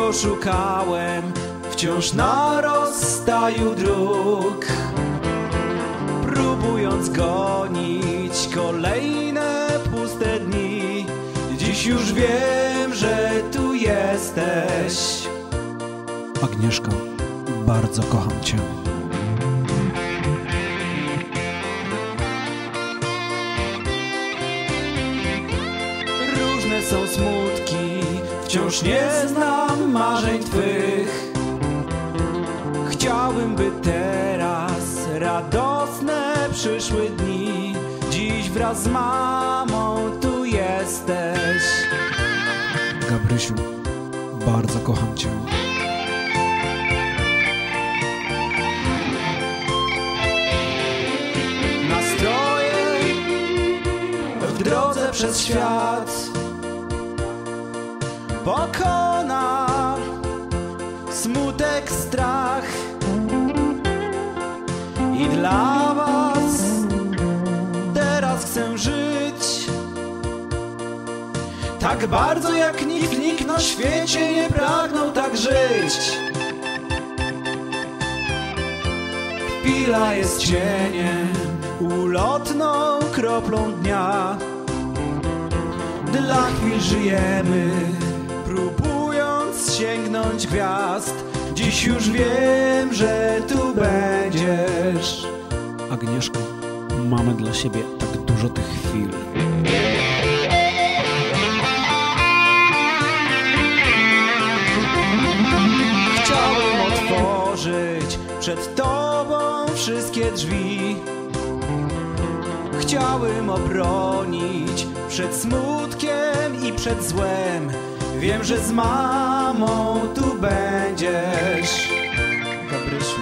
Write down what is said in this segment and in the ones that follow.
Długo szukałem, wciąż na rozstaju dróg Próbując gonić kolejne puste dni Dziś już wiem, że tu jesteś Agnieszko, bardzo kocham Cię. Różne są smutki, wciąż nie znam marzeń Twych. Chciałbym, by teraz radosne przyszły dni. Dziś wraz z mamą tu jesteś. Gabrysiu, bardzo kocham Cię. Nastroje w drodze przez świat pokona smutek, strach i dla was teraz chcę żyć tak bardzo jak nikt, nikt na świecie nie pragnął tak żyć. Chwila jest cieniem, ulotną kroplą dnia. Dla chwil żyjemy, próbując sięgnąć gwiazd. Dziś już wiem, że tu będziesz. Agnieszko, mamy dla siebie tak dużo tych chwil. Chciałem otworzyć przed Tobą wszystkie drzwi. Chciałem obronić przed smutkiem i przed złem. Wiem, że z mamą tu będziesz. Gabrysiu,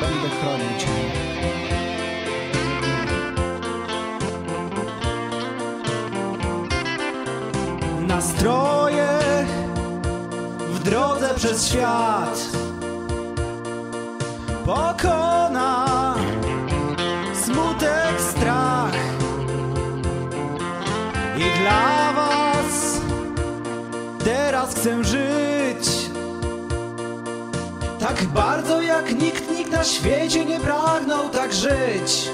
będę chronił Cię. Nastroje w drodze przez świat pokona smutek, strach i dla was teraz chcę żyć tak bardzo jak nikt, nikt na świecie nie pragnął tak żyć.